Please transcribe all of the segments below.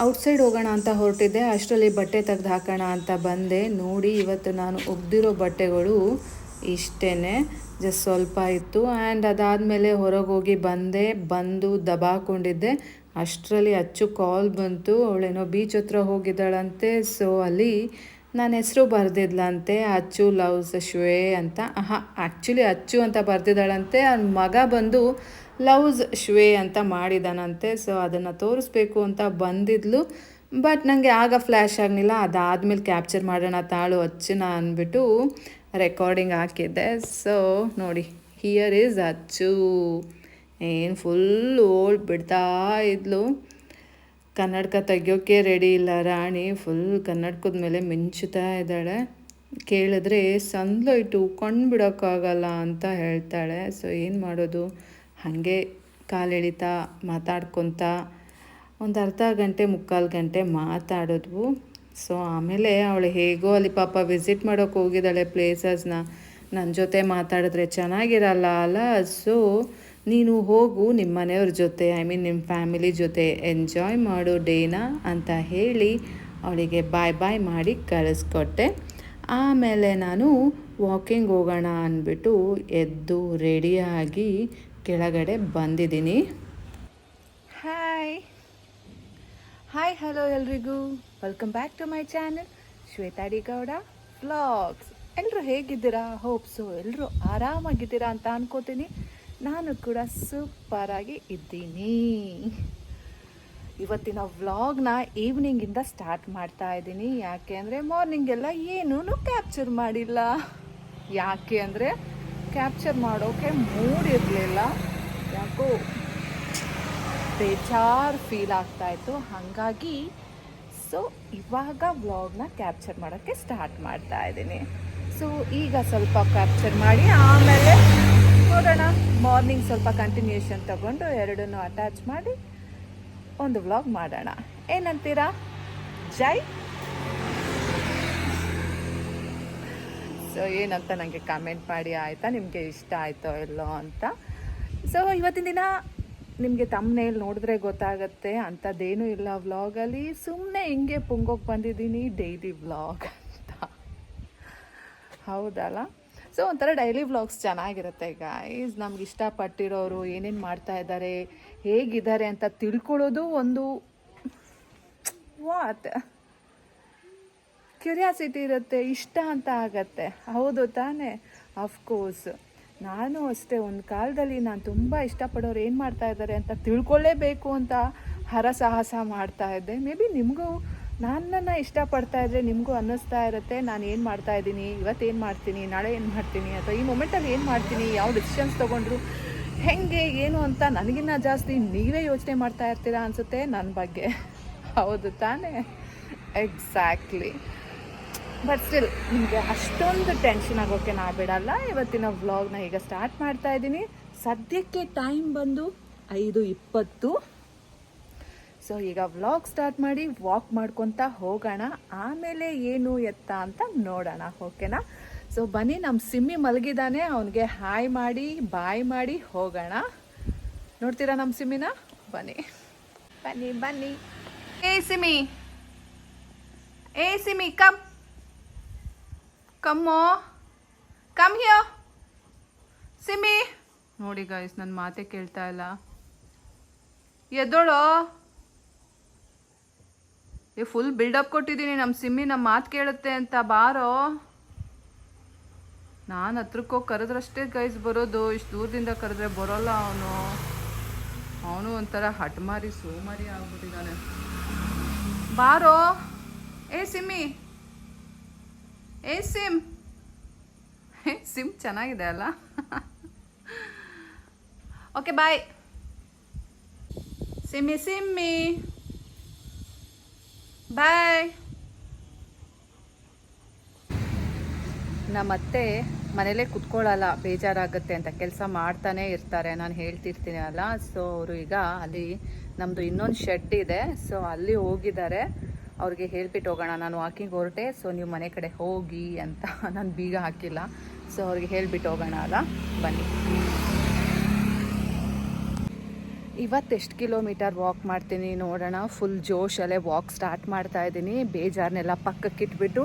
Outside ಹೋಗೋಣ ಅಂತ ಹೊರಟಿದ್ದೆ, ಅಷ್ಟರಲ್ಲಿ ಬಟ್ಟೆ ತೆಗ್ದು ಹಾಕೋಣ ಅಂತ ಬಂದೆ. ನೋಡಿ, ಇವತ್ತು ನಾನು ಒಗ್ದಿರೋ ಬಟ್ಟೆಗಳು ಇಷ್ಟೇ ಜಸ್ಟ್ ಸ್ವಲ್ಪ ಇತ್ತು. ಆ್ಯಂಡ್ ಅದಾದಮೇಲೆ ಹೊರಗೆ ಹೋಗಿ ಬಂದೆ, ಬಂದು ದಬಾಕೊಂಡಿದ್ದೆ. ಅಷ್ಟರಲ್ಲಿ ಅಚ್ಚು ಕಾಲ್ ಬಂತು. ಅವಳೇನೋ ಬೀಚ್ ಹತ್ರ ಹೋಗಿದ್ದಾಳಂತೆ. ಸೊ, ಅಲ್ಲಿ ನನ್ನ ಹೆಸರು ಬರೆದಿದ್ಲಂತೆ, ಅಚ್ಚು ಲವ್ಸ್ ಶ್ವೇ ಅಂತ. ಆಹಾ, ಆ್ಯಕ್ಚುಲಿ ಅಚ್ಚು ಅಂತ ಬರೆದಿದ್ದಾಳಂತೆ. ಅವ್ನ ಮಗ ಬಂದು ಲವ್ಸ್ ಶ್ವೇ ಅಂತ ಮಾಡಿದಾನಂತೆ ಸೊ ಅದನ್ನು ತೋರಿಸ್ಬೇಕು ಅಂತ ಬಂದಿದ್ಲು. ಬಟ್ ನನಗೆ ಆಗ ಫ್ಲ್ಯಾಶ್ ಆಗಲಿಲ್ಲ, ಅದಾದಮೇಲೆ ಕ್ಯಾಪ್ಚರ್ ಮಾಡೋಣ ತಾಳು ಅಚ್ಚನ ಅಂದ್ಬಿಟ್ಟು ರೆಕಾರ್ಡಿಂಗ್ ಹಾಕಿದ್ದೆ. ಸೊ ನೋಡಿ ಹಿಯರ್ ಈಸ್ ಅಚ್ಚು. ಏನು ಫುಲ್ ಓಲ್ಡ್ ಬಿಡ್ತಾ ಇದ್ಲು. ಕನ್ನಡಕ ತೆಗಿಯೋಕ್ಕೆ ರೆಡಿ ಇಲ್ಲ ರಾಣಿ ಫುಲ್ ಕನ್ನಡಕದ ಮೇಲೆ ಮಿಂಚುತ್ತಾ ಇದ್ದಾಳೆ. ಕೇಳಿದ್ರೆ ಸನ್ಲೈಟು ಕಣ್ಣು ಬಿಡೋಕ್ಕಾಗಲ್ಲ ಅಂತ ಹೇಳ್ತಾಳೆ. ಸೊ ಏನು ಮಾಡೋದು? ಹಾಗೆ ಕಾಲೆಳಿತಾ ಮಾತಾಡ್ಕೊತ, ಒಂದು ಅರ್ಧ ಗಂಟೆ, ಮುಕ್ಕಾಲು ಗಂಟೆ ಮಾತಾಡಿದ್ವು. ಸೊ ಆಮೇಲೆ ಅವಳು ಹೇಗೋ ಅಲ್ಲಿ ಪಾಪ ವಿಸಿಟ್ ಮಾಡೋಕೆ ಹೋಗಿದ್ದಾಳೆ ಪ್ಲೇಸಸ್ನ ನನ್ನ ಜೊತೆ ಮಾತಾಡಿದ್ರೆ ಚೆನ್ನಾಗಿರಲ್ಲ ಅಲ್ಲ ಸೊ ನೀನು ಹೋಗು ನಿಮ್ಮ ಮನೆಯವ್ರ ಜೊತೆ ಐ ಮೀನ್ ನಿಮ್ಮ ಫ್ಯಾಮಿಲಿ ಜೊತೆ ಎಂಜಾಯ್ ಮಾಡು ಡೇನ ಅಂತ ಹೇಳಿ ಅವಳಿಗೆ ಬಾಯ್ ಬಾಯ್ ಮಾಡಿ ಕಳಿಸ್ಕೊಟ್ಟೆ. ಆಮೇಲೆ ನಾನು ವಾಕಿಂಗ್ ಹೋಗೋಣ ಅಂದ್ಬಿಟ್ಟು ಎದ್ದು ರೆಡಿಯಾಗಿ ಕೆಳಗಡೆ ಬಂದಿದ್ದೀನಿ. ಹಾಯ್ ಹಾಯ್ ಹಲೋ ಎಲ್ರಿಗೂ. Welcome back to my channel Shweta D Gowda vlogs ಎಲ್ಲರೂ ಹೇಗಿದ್ದೀರಾ? ಹೋಪ್ಸು ಎಲ್ಲರೂ ಆರಾಮಾಗಿದ್ದೀರಾ ಅಂತ ಅನ್ಕೋತೀನಿ. ನಾನು ಕೂಡ ಸೂಪರಾಗಿ ಇದ್ದೀನಿ. ಇವತ್ತಿನ ವ್ಲಾಗ್ನ ಈವ್ನಿಂಗಿಂದ ಸ್ಟಾರ್ಟ್ ಮಾಡ್ತಾ ಇದ್ದೀನಿ. ಯಾಕೆ ಅಂದರೆ ಮಾರ್ನಿಂಗೆಲ್ಲ ಏನೂ ಕ್ಯಾಪ್ಚರ್ ಮಾಡಿಲ್ಲ. ಯಾಕೆ ಅಂದರೆ ಕ್ಯಾಪ್ಚರ್ ಮಾಡೋಕ್ಕೆ ಮೂಡ್ ಇರಲಿಲ್ಲ ಯಾಕೋ ಬೇಜಾರು ಫೀಲ್ ಆಗ್ತಾಯಿತ್ತು ಹಾಗಾಗಿ ಸೊ ಇವಾಗ ವ್ಲಾಗ್ನ ಕ್ಯಾಪ್ಚರ್ ಮಾಡೋಕ್ಕೆ ಸ್ಟಾರ್ಟ್ ಮಾಡ್ತಾ ಇದ್ದೀನಿ. ಸೊ ಈಗ ಸ್ವಲ್ಪ ಕ್ಯಾಪ್ಚರ್ ಮಾಡಿ, ಆಮೇಲೆ ನೋಡೋಣ. ಮಾರ್ನಿಂಗ್ ಸ್ವಲ್ಪ ಕಂಟಿನ್ಯೂಷನ್ ತಗೊಂಡು ಎರಡನ್ನೂ ಅಟ್ಯಾಚ್ ಮಾಡಿ ಒಂದು ವ್ಲಾಗ್ ಮಾಡೋಣ. ಏನಂತೀರಾ? ಜೈ ಸೊ ಏನಂತ ನನಗೆ ಕಮೆಂಟ್ ಮಾಡಿ ಆಯಿತಾ? ನಿಮಗೆ ಇಷ್ಟ ಆಯಿತೋ ಇಲ್ಲೋ ಅಂತ. ಸೊ ಇವತ್ತಿನ ದಿನ ನಿಮಗೆ ತಮ್ಮನೇಲಿ ನೋಡಿದ್ರೆ ಗೊತ್ತಾಗತ್ತೆ. ಅಂಥದ್ದೇನೂ ಇಲ್ಲ ವ್ಲಾಗಲ್ಲಿ ಸುಮ್ಮನೆ ಹಿಂಗೆ ಪುಂಗೋಗಿ ಬಂದಿದ್ದೀನಿ ಡೈಲಿ ವ್ಲಾಗ್ ಅಂತ. ಹೌದಲ್ಲ? ಸೊ ಒಂಥರ ಡೈಲಿ ವ್ಲಾಗ್ಸ್ ಚೆನ್ನಾಗಿರುತ್ತೆ ಗೈಸ್ ನಮ್ಗೆ ಇಷ್ಟಪಟ್ಟಿರೋರು ಏನೇನು ಮಾಡ್ತಾ ಇದ್ದಾರೆ, ಹೇಗಿದ್ದಾರೆ ಅಂತ ತಿಳ್ಕೊಳ್ಳೋದು ಒಂದು ವಾಟ್ ಕ್ಯೂರಿಯಾಸಿಟಿ ಇರುತ್ತೆ, ಇಷ್ಟ ಅಂತ ಆಗತ್ತೆ. ಹೌದು ತಾನೇ? ಅಫ್ಕೋರ್ಸ್ ನಾನು ಅಷ್ಟೇ, ಒಂದು ಕಾಲದಲ್ಲಿ ನಾನು ತುಂಬ ಇಷ್ಟಪಡೋರು ಏನು ಮಾಡ್ತಾ ಇದ್ದಾರೆ ಅಂತ ತಿಳ್ಕೊಳ್ಳೇಬೇಕು ಅಂತ ಹರಸಾಹಸ ಮಾಡ್ತಾ ಇದ್ದೆ. ಮೇ ಬಿ ನಿಮಗೂ ನನ್ನನ್ನು ಇಷ್ಟಪಡ್ತಾ ಇದ್ರೆ ನಿಮಗೂ ಅನ್ನಿಸ್ತಾ ಇರುತ್ತೆ, ನಾನು ಏನು ಮಾಡ್ತಾ ಇದ್ದೀನಿ ಏನು ಮಾಡ್ತೀನಿ, ನಾಳೆ ಏನು ಮಾಡ್ತೀನಿ, ಅಥವಾ ಈ ಮೊಮೆಂಟಲ್ಲಿ ಏನು ಮಾಡ್ತೀನಿ, ಯಾವ ಡಿಸಿಷನ್ಸ್ ತೊಗೊಂಡ್ರು, ಹೆಂಗೆ, ಏನು ಅಂತ ನನಗಿನ್ನ ಜಾಸ್ತಿ ನೀವೇ ಯೋಚನೆ ಮಾಡ್ತಾ ಇರ್ತೀರಾ ಅನಿಸುತ್ತೆ ನನ್ನ ಬಗ್ಗೆ. ಹೌದು ತಾನೇ? ಎಕ್ಸಾಕ್ಟ್ಲಿ ಬಟ್ ಸ್ಟಿಲ್ ನಿಮಗೆ ಅಷ್ಟೊಂದು ಟೆನ್ಷನ್ ಆಗೋಕ್ಕೆ ನಾ ಬಿಡಲ್ಲ. ಇವತ್ತಿನ ವ್ಲಾಗ್ನ ಈಗ ಸ್ಟಾರ್ಟ್ ಮಾಡ್ತಾ ಇದ್ದೀನಿ. ಸದ್ಯಕ್ಕೆ ಟೈಮ್ ಬಂದು ಐದು ಇಪ್ಪತ್ತು. ಸೊ ಈಗ ವ್ಲಾಗ್ ಸ್ಟಾರ್ಟ್ ಮಾಡಿ ವಾಕ್ ಮಾಡ್ಕೊತ ಹೋಗೋಣ. ಆಮೇಲೆ ಏನು ಎತ್ತ ಅಂತ ನೋಡೋಣ ಓಕೆನಾ ಸೊ ಬನ್ನಿ ನಮ್ಮ ಸಿಮ್ಮಿ ಮಲಗಿದಾನೆ. ಅವನಿಗೆ ಹಾಯ್ ಮಾಡಿ ಬಾಯ್ ಮಾಡಿ ಹೋಗೋಣ. ನೋಡ್ತೀರಾ ನಮ್ಮ ಸಿಮ್ಮಿನ? ಬನ್ನಿ. ಬನ್ನಿ ಬನ್ನಿ. ಏ ಸಿಮಿ ಏ Simi come come on come here Simi ನೋಡಿ ಗಾಯ್ಸ್ ನನ್ನ ಮಾತೆ ಕೇಳ್ತಾ ಇಲ್ಲ. ಎದ್ದೋಳು. ಏ ಫುಲ್ ಬಿಲ್ಡಪ್ ಕೊಟ್ಟಿದ್ದೀನಿ. ನಮ್ಮ ಸಿಮ್ಮಿ ನಮ್ಮ ಮಾತು ಕೇಳುತ್ತೆ ಅಂತ ಬಾರೋ. ನಾನು ಹತ್ರಕ್ಕೆ ಹೋಗಿ ಕರೆದ್ರಷ್ಟೇ ಗೈಸ್ ಬರೋದು. ಇಷ್ಟು ದೂರದಿಂದ ಕರೆದ್ರೆ ಬರೋಲ್ಲ ಅವನು. ಅವನು ಒಂಥರ ಹಟ್ಮಾರಿ ಸೋಮಾರಿ ಆಗ್ಬಿಟ್ಟಿದ್ದಾನೆ. ಬಾರೋ. ಏ, ಸಿಮ್ಮಿ. ಏ, ಸಿಮ್. ಏ, ಸಿಮ್ ಚೆನ್ನಾಗಿದೆ ಅಲ್ಲ? Okay bye Simmi Simmi. ಬಾಯ್ ನಮ್ಮತ್ತೆ ಮನೇಲೇ ಕುತ್ಕೊಳ್ಳಲ್ಲ, ಬೇಜಾರಾಗುತ್ತೆ ಅಂತ ಕೆಲಸ ಮಾಡ್ತಾನೆ ಇರ್ತಾರೆ, ನಾನು ಹೇಳ್ತಿರ್ತೀನಿ ಅಲ್ಲ. ಸೊ ಅವರು ಈಗ ಅಲ್ಲಿ ನಮ್ಮದು ಇನ್ನೊಂದು ಶೆಡ್ ಇದೆ. ಸೊ ಅಲ್ಲಿ ಹೋಗಿದ್ದಾರೆ. ಅವ್ರಿಗೆ ಹೇಳ್ಬಿಟ್ಟು ಹೋಗೋಣ, ನಾನು ವಾಕಿಂಗ್ ಹೊರಟೆ ಸೊ ನೀವು ಮನೆ ಕಡೆ ಹೋಗಿ ಅಂತ ನಾನು ಬೀಗ ಹಾಕಿಲ್ಲ. ಸೊ ಅವ್ರಿಗೆ ಹೇಳ್ಬಿಟ್ಟು ಹೋಗೋಣ ಅಲ್ಲ, ಬನ್ನಿ. ಇವತ್ತು ಎಷ್ಟು ಕಿಲೋಮೀಟರ್ ವಾಕ್ ಮಾಡ್ತೀನಿ ನೋಡೋಣ. ಫುಲ್ ಜೋಶಲ್ಲೇ ವಾಕ್ ಸ್ಟಾರ್ಟ್ ಮಾಡ್ತಾ ಇದ್ದೀನಿ. ಬೇಜಾರನ್ನೆಲ್ಲ ಪಕ್ಕಕ್ಕೆ ಇಟ್ಬಿಟ್ಟು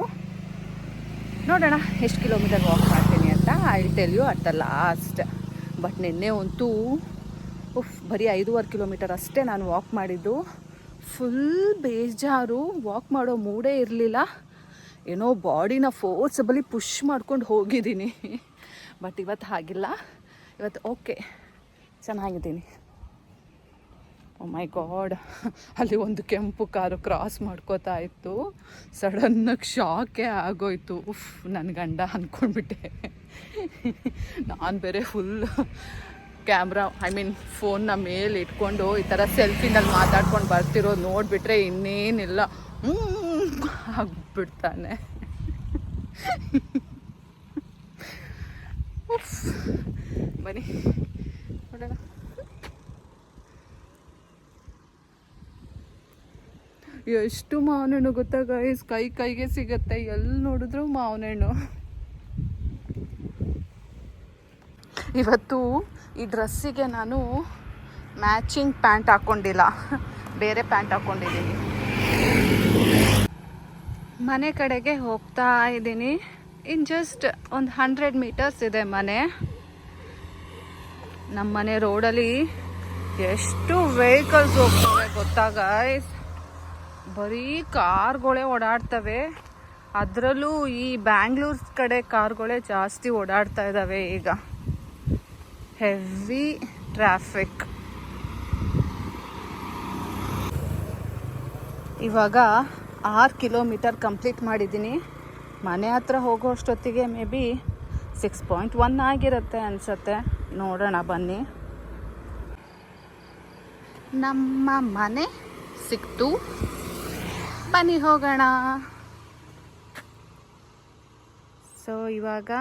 ನೋಡೋಣ ಎಷ್ಟು ಕಿಲೋಮೀಟರ್ ವಾಕ್ ಮಾಡ್ತೀನಿ ಅಂತ. I tell you at the last but ನಿನ್ನೆ ಅಂತೂ, ಉಫ್, ಬರೀ ಐದೂವರೆ ಕಿಲೋಮೀಟರ್ ಅಷ್ಟೇ ನಾನು ವಾಕ್ ಮಾಡಿದ್ದು. ಫುಲ್ ಬೇಜಾರು ವಾಕ್ ಮಾಡೋ ಮೂಡೇ ಇರಲಿಲ್ಲ. ಏನೋ ಬಾಡಿನ ಫೋರ್ಸಬಲಿ ಪುಷ್ ಮಾಡ್ಕೊಂಡು ಹೋಗಿದ್ದೀನಿ. ಬಟ್ ಇವತ್ತು ಹಾಗಿಲ್ಲ. ಇವತ್ತು ಓಕೆ ಚೆನ್ನಾಗಿದ್ದೀನಿ. ಓ ಮೈ ಗಾಡ್ ಅಲ್ಲಿ ಒಂದು ಕೆಂಪು ಕಾರು ಕ್ರಾಸ್ ಮಾಡ್ಕೋತಾ ಇತ್ತು. ಸಡನ್ನಾಗಿ ಶಾಕೇ ಆಗೋಯ್ತು. ಉಫ್ ನನ್ನ ಗಂಡ ಅಂದ್ಕೊಂಡ್ಬಿಟ್ಟೆ ನಾನು ಬೇರೆ ಫುಲ್ ಕ್ಯಾಮ್ರಾ ಐ ಮೀನ್ ಫೋನ್ನ ಮೇಲೆ ಇಟ್ಕೊಂಡು ಈ ಥರ ಸೆಲ್ಫಿನಲ್ಲಿ ಮಾತಾಡ್ಕೊಂಡು ಬರ್ತಿರೋದು ನೋಡಿಬಿಟ್ರೆ ಇನ್ನೇನಿಲ್ಲ. ಆಗ್ಬಿಡ್ತಾನೆ. ಬನ್ನಿ. ನೋಡೋಣ. ಎಷ್ಟು ಮಾವಿನಣ್ಣು ಗೊತ್ತಾ ಗೈಸ್ ಕೈ ಕೈಗೆ ಸಿಗತ್ತೆ. ಎಲ್ಲಿ ನೋಡಿದ್ರು ಮಾವಿನಣ್ಣು ಇವತ್ತು ಈ ಡ್ರೆಸ್ಸಿಗೆ ನಾನು ಮ್ಯಾಚಿಂಗ್ ಪ್ಯಾಂಟ್ ಹಾಕ್ಕೊಂಡಿಲ್ಲ ಬೇರೆ ಪ್ಯಾಂಟ್ ಹಾಕ್ಕೊಂಡಿದ್ದೀನಿ ಮನೆ ಕಡೆಗೆ ಹೋಗ್ತಾ ಇದ್ದೀನಿ. ಇನ್ ಜಸ್ಟ್ ಒಂದು ಹಂಡ್ರೆಡ್ ಮೀಟರ್ಸ್ ಇದೆ ಮನೆ. ನಮ್ಮ ಮನೆ ರೋಡಲ್ಲಿ ಎಷ್ಟು ವೆಹಿಕಲ್ಸ್ ಹೋಗ್ತವೆ ಗೊತ್ತಾಗ ಬರೀ ಕಾರ್ಗಳೇ ಓಡಾಡ್ತವೆ. ಅದರಲ್ಲೂ ಈ ಬ್ಯಾಂಗ್ಳೂರ್ ಕಡೆ ಕಾರ್ಗಳೇ ಜಾಸ್ತಿ ಓಡಾಡ್ತಾ ಇದ್ದಾವೆ ಈಗ. Heavy traffic. ಇವಾಗ ಆರು ಕಿಲೋಮೀಟರ್ ಕಂಪ್ಲೀಟ್ ಮಾಡಿದ್ದೀನಿ. ಮನೆ ಹತ್ರ ಹೋಗೋ ಅಷ್ಟೊತ್ತಿಗೆ maybe six point one ಆಗಿರುತ್ತೆ ಅನಿಸತ್ತೆ. ನೋಡೋಣ, ಬನ್ನಿ. ನಮ್ಮ ಮನೆ ಸಿಕ್ತು. ಬನ್ನಿ ಹೋಗೋಣ. ಸೊ ಇವಾಗ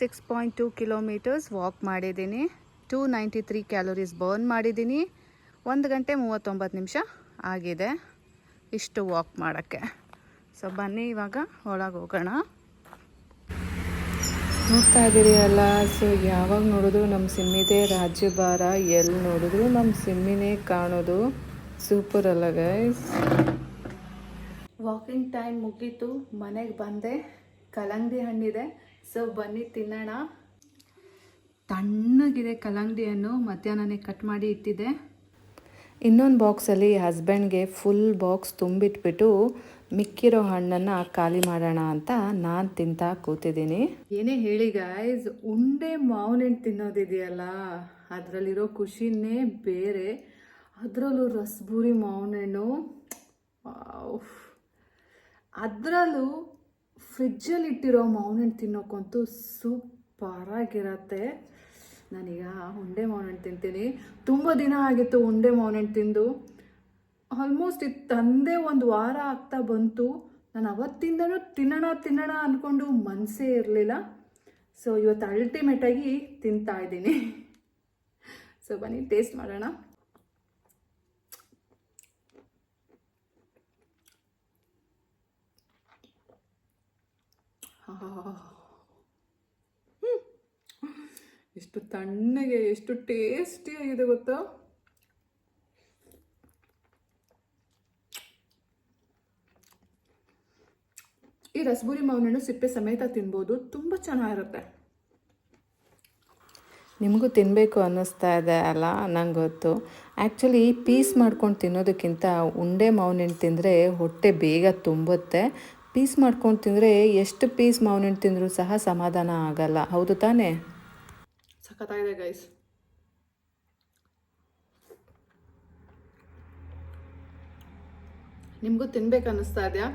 six point two kilometres walk ಮಾಡಿದ್ದೀನಿ. Two ninety three calories burn ಮಾಡಿದ್ದೀನಿ. ಒಂದು ಗಂಟೆ ಮೂವತ್ತೊಂಬತ್ತು ನಿಮಿಷ ಆಗಿದೆ ಇಷ್ಟು ವಾಕ್ ಮಾಡೋಕ್ಕೆ. ಸೊ ಬನ್ನಿ ಇವಾಗ ಒಳಗೆ ಹೋಗೋಣ. ನೋಡ್ತಾ ಇದ್ದೀರಿ ಅಲ್ಲ ಸೊ ಯಾವಾಗ ನೋಡಿದ್ರು ನಮ್ಮ ಸಿಮ್ಮಿದೆ ರಾಜ್ಯಭಾರ, ಎಲ್ಲಿ ನೋಡಿದ್ರು ನಮ್ಮ ಸಿಮ್ಮಿನೇ ಕಾಣೋದು ಸೂಪರ್ ಅಲ್ಲ ಗೈಸ್ ವಾಕಿಂಗ್ ಟೈಮ್ ಮುಗೀತು, ಮನೆಗೆ ಬಂದೆ. ಕಲಂಗಡಿ ಹಣ್ಣಿದೆ. ಸೊ ಬನ್ನಿ ತಿನ್ನೋಣ. ತಣ್ಣಗಿದೆ ಕಲ್ಲಂಗಡಿಯನ್ನು ಮಧ್ಯಾಹ್ನನೇ ಕಟ್ ಮಾಡಿ ಇಟ್ಟಿದೆ ಇನ್ನೊಂದು ಬಾಕ್ಸಲ್ಲಿ ಹಸ್ಬೆಂಡ್ಗೆ ಫುಲ್ ಬಾಕ್ಸ್ ತುಂಬಿಟ್ಬಿಟ್ಟು ಮಿಕ್ಕಿರೋ ಹಣ್ಣನ್ನು ಖಾಲಿ ಮಾಡೋಣ ಅಂತ ನಾನು ತಿಂತಾ ಕೂತಿದ್ದೀನಿ. ಏನೇ ಹೇಳಿ ಗಾಯ್ಸ್ ಉಂಡೆ ಮಾವಿನಣ್ಣು ತಿನ್ನೋದಿದೆಯಲ್ಲ? ಅದರಲ್ಲಿರೋ ಖುಷಿನೇ ಬೇರೆ. ಅದರಲ್ಲೂ ರಸಬೂರಿ ಮಾವಿನ ಹಣ್ಣು ಅದರಲ್ಲೂ ಫ್ರಿಜ್ಜಲ್ಲಿ ಇಟ್ಟಿರೋ ಮಾವಿನ ಹಣ್ಣು ತಿನ್ನೋಕ್ಕಂತೂ ಸೂಪರಾಗಿರತ್ತೆ. ನಾನೀಗ ಉಂಡೆ ಮಾವಿನ ಹಣ್ಣು ತಿಂತೀನಿ. ತುಂಬ ದಿನ ಆಗಿತ್ತು ಉಂಡೆ ಮಾವಿನ ಹಣ್ಣು ತಿಂದು. ಆಲ್ಮೋಸ್ಟ್ ಇದು ತಂದೆ ಒಂದು ವಾರ ಆಗ್ತಾ ಬಂತು. ನಾನು ಅವತ್ತಿಂದನೂ ತಿನ್ನೋಣ ತಿನ್ನೋಣ ಅಂದ್ಕೊಂಡು ಮನಸ್ಸೇ ಇರಲಿಲ್ಲ. ಸೊ ಇವತ್ತು ಅಲ್ಟಿಮೇಟಾಗಿ ತಿಂತಾ ಇದ್ದೀನಿ. ಸೊ ಬನ್ನಿ ಟೇಸ್ಟ್ ಮಾಡೋಣ. ಎಷ್ಟು ತಣ್ಣಗೆ, ಎಷ್ಟು ಟೇಸ್ಟಿಯಾಗಿದೆ ಗೊತ್ತಾ? ಈ ರಸಬುರಿ ಮಾವಿನಣ್ಣು ಸಿಪ್ಪೆ ಸಮೇತ ತಿನ್ಬೋದು, ತುಂಬ ಚೆನ್ನಾಗಿರುತ್ತೆ. ನಿಮಗೂ ತಿನ್ನಬೇಕು ಅನ್ನಿಸ್ತಾ ಇದೆ ಅಲ್ಲ? ನಂಗೆ ಗೊತ್ತು. ಆ್ಯಕ್ಚುಲಿ ಪೀಸ್ ಮಾಡ್ಕೊಂಡು ತಿನ್ನೋದಕ್ಕಿಂತ ಉಂಡೆ ಮಾವಿನಣ್ಣು ತಿಂದರೆ ಹೊಟ್ಟೆ ಬೇಗ ತುಂಬುತ್ತೆ. ಪೀಸ್ ಮಾಡ್ಕೊಂಡು ತಿಂದರೆ ಎಷ್ಟು ಪೀಸ್ ಮಾವಿನಣ್ಣು ತಿಂದರೂ ಸಹ ಸಮಾಧಾನ ಆಗಲ್ಲ. ಹೌದು ತಾನೇ? ಸಖತ್ತಾಗಿದೆ ಗೈಸ್ ನಿಮಗೂ ತಿನ್ಬೇಕು ಅನ್ನಿಸ್ತಾ ಇದೆಯಾ?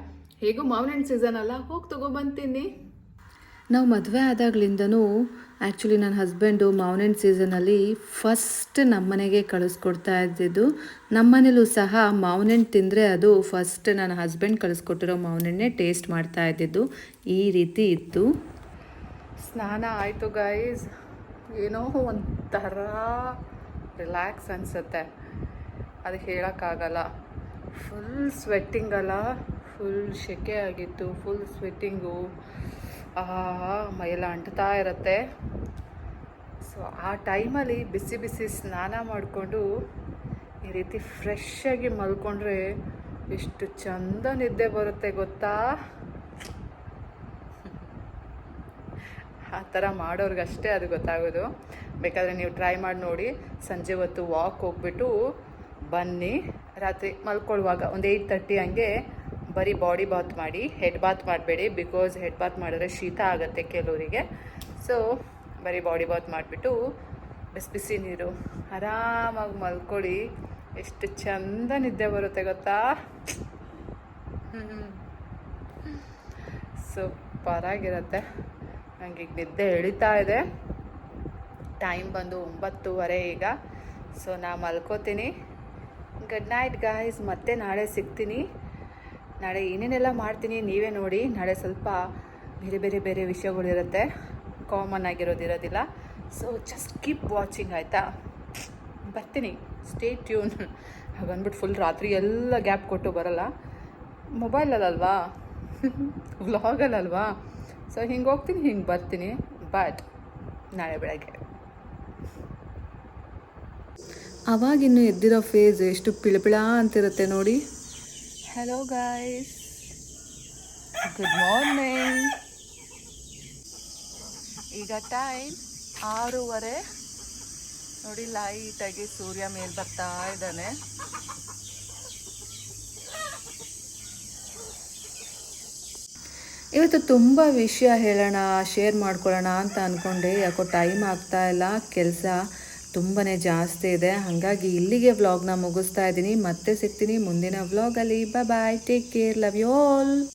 ಹೇಗೂ ಮಾವಿನ ಹಣ್ಣು ಸೀಸನ್ ಅಲ್ಲ? ಹೋಗಿ ತೊಗೊಬಂತೀನಿ ನಾವು ಮದುವೆ ಆದಾಗ್ಲಿಂದನೂ ಆ್ಯಕ್ಚುಲಿ ನನ್ನ ಹಸ್ಬೆಂಡು ಮಾವಿನ ಸೀಸನಲ್ಲಿ ಫಸ್ಟ್ ನಮ್ಮನೆಗೆ ಕಳಿಸ್ಕೊಡ್ತಾ ಇದ್ದಿದ್ದು. ನಮ್ಮನೇಲೂ ಸಹ ಮಾವಿನ ಹಣ್ಣು ತಿಂದರೆ ಅದು ಫಸ್ಟ್ ನನ್ನ ಹಸ್ಬೆಂಡ್ ಕಳಿಸ್ಕೊಟ್ಟಿರೋ ಮಾವಿನ ಹಣ್ಣೆ ಟೇಸ್ಟ್ ಮಾಡ್ತಾ ಇದ್ದಿದ್ದು. ಈ ರೀತಿ ಇತ್ತು. ಸ್ನಾನ ಆಯಿತು ಗೈಸ್ ಏನೋ ಒಂಥರ ರಿಲ್ಯಾಕ್ಸ್ ಅನಿಸುತ್ತೆ. ಅದು ಹೇಳೋಕ್ಕಾಗಲ್ಲ. ಫುಲ್ ಸ್ವೆಟ್ಟಿಂಗಲ್ಲ ಫುಲ್ ಸೆಕೆ ಆಗಿತ್ತು. ಫುಲ್ ಸ್ವೆಟ್ಟಿಂಗು ಮೈಯೆಲ್ಲ ಅಂಟ್ತಾ ಇರುತ್ತೆ. ಸೊ ಆ ಟೈಮಲ್ಲಿ ಬಿಸಿ ಬಿಸಿ ಸ್ನಾನ ಮಾಡಿಕೊಂಡು ಈ ರೀತಿ ಫ್ರೆಶ್ ಆಗಿ ಮಲ್ಕೊಂಡ್ರೆ ಎಷ್ಟು ಚಂದ ನಿದ್ದೆ ಬರುತ್ತೆ ಗೊತ್ತಾ? ಆ ಥರ ಮಾಡೋರ್ಗಷ್ಟೇ ಅದು ಗೊತ್ತಾಗೋದು. ಬೇಕಾದರೆ ನೀವು ಟ್ರೈ ಮಾಡಿ ನೋಡಿ. ಸಂಜೆ ಹೊತ್ತು ವಾಕ್ ಹೋಗ್ಬಿಟ್ಟು ಬನ್ನಿ. ರಾತ್ರಿ ಮಲ್ಕೊಳ್ಳುವಾಗ ಒಂದು ಏಯ್ಟ್ ತರ್ಟಿ ಹಂಗೆ ಬರೀ ಬಾಡಿ ಬಾತ್ ಮಾಡಿ ಹೆಡ್ ಬಾತ್ ಮಾಡಬೇಡಿ ಬಿಕಾಸ್ ಹೆಡ್ ಬಾತ್ ಮಾಡಿದ್ರೆ ಶೀತ ಆಗುತ್ತೆ ಕೆಲವರಿಗೆ. ಸೊ ಬರೀ ಬಾಡಿ ಬಾತ್ ಮಾಡಿಬಿಟ್ಟು ಬಿಸಿ ಬಿಸಿ ನೀರು ಆರಾಮಾಗಿ ಮಲ್ಕೊಳ್ಳಿ. ಎಷ್ಟು ಚಂದ ನಿದ್ದೆ ಬರುತ್ತೆ ಗೊತ್ತಾ? ಸೂಪರಾಗಿರುತ್ತೆ ನನಗೆ ಈಗ ನಿದ್ದೆ ಎಳಿತಾ ಇದೆ. ಟೈಮ್ ಬಂದು ಒಂಬತ್ತುವರೆ ಈಗ. ಸೊ ನಾ ಮಲ್ಕೋತೀನಿ. ಗುಡ್ ನೈಟ್ ಗಾಯ್ಸ್ ಮತ್ತೆ ನಾಳೆ ಸಿಗ್ತೀನಿ. ನಾಳೆ ಏನೇನೆಲ್ಲ ಮಾಡ್ತೀನಿ ನೀವೇ ನೋಡಿ. ನಾಳೆ ಸ್ವಲ್ಪ ಬೇರೆ ಬೇರೆ ಬೇರೆ ವಿಷಯಗಳಿರುತ್ತೆ ಕಾಮನ್ ಆಗಿರೋದಿರೋದಿಲ್ಲ ಸೊ ಜಸ್ಟ್ ಕೀಪ್ ವಾಚಿಂಗ್ ಆಯಿತಾ? ಬರ್ತೀನಿ. ಸ್ಟೇ ಟ್ಯೂನ್ ಬಂದ್ಬಿಟ್ಟು ಫುಲ್ ರಾತ್ರಿ ಎಲ್ಲ ಗ್ಯಾಪ್ ಕೊಟ್ಟು ಬರಲ್ಲ. ಮೊಬೈಲಲ್ಲಲ್ವಾ ವ್ಲಾಗಲ್ಲಲ್ವಾ ಸೊ ಹಿಂಗೆ ಹೋಗ್ತೀನಿ ಹಿಂಗೆ ಬರ್ತೀನಿ ಬಟ್ ನಾಳೆ ಬೆಳಗ್ಗೆ. ಅವಾಗಿನ್ನು ಎದ್ದಿರೋ ಫೇಸ್ ಎಷ್ಟು ಪಿಳಪಿಳ ಅಂತಿರುತ್ತೆ ನೋಡಿ. ಹಲೋ ಗಾಯ್ಸ್ ಗುಡ್ ಮಾರ್ನಿಂಗ್ ಈಗ ಟೈಮ್ ಆರೂವರೆ. ನೋಡಿ ಲೈಟಾಗಿ ಸೂರ್ಯ ಮೇಲೆ ಬರ್ತಾ ಇದ್ದಾನೆ. ಇವತ್ತು ತುಂಬ ವಿಷಯ ಹೇಳೋಣ ಶೇರ್ ಮಾಡ್ಕೊಳ್ಳೋಣ ಅಂತ ಅಂದ್ಕೊಂಡೆ ಯಾಕೋ ಟೈಮ್ ಆಗ್ತಾ ಇಲ್ಲ, ಕೆಲಸ ತುಂಬಾ ಜಾಸ್ತಿ ಇದೆ. ಹಾಗಾಗಿ ಇಲ್ಲಿಗೆ ವ್ಲಾಗ್ನ ಮುಗಿಸ್ತಾ ಇದ್ದೀನಿ. ಮತ್ತೆ ಸಿಗ್ತೀನಿ ಮುಂದಿನ ವ್ಲಾಗಲ್ಲಿ bye take care love you all